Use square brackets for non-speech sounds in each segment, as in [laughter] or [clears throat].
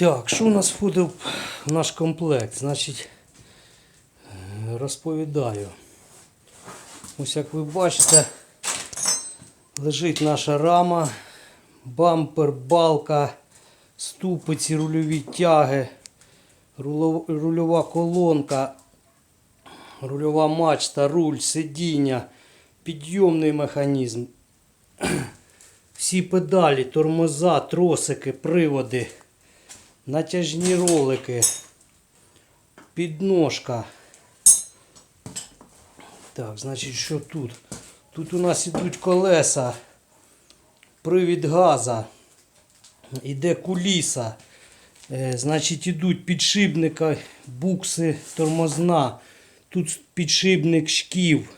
Так, що у нас входив в наш комплект? Значить, е, розповідаю. Ось як ви бачите, лежить наша рама, бампер, балка, ступиці, рульові тяги, рульова колонка, рульова мачта, руль, сидіння, підйомний механізм. [clears throat] Всі педалі, тормоза, тросики, приводи, натяжні ролики, підножка. Так, значить, що тут? Тут у нас ідуть колеса, привід газа, іде куліса. Е, значить, ідуть підшипника, букси, тормозна. Тут підшипник шків,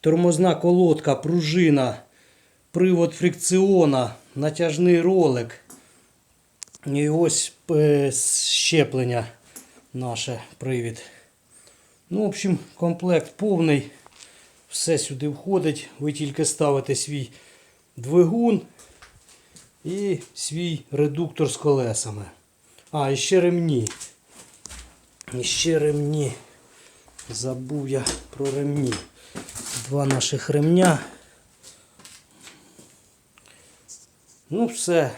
тормозна колодка, пружина, привод фрикціона, натяжний ролик. І ось е, щеплення наше привід. Ну, в общем, комплект повний. Все сюди входить. Ви тільки ставите свій двигун і свій редуктор з колесами. А, і ще ремні. І ще ремні. Забув я про ремні. Два наших ремня. Ну все,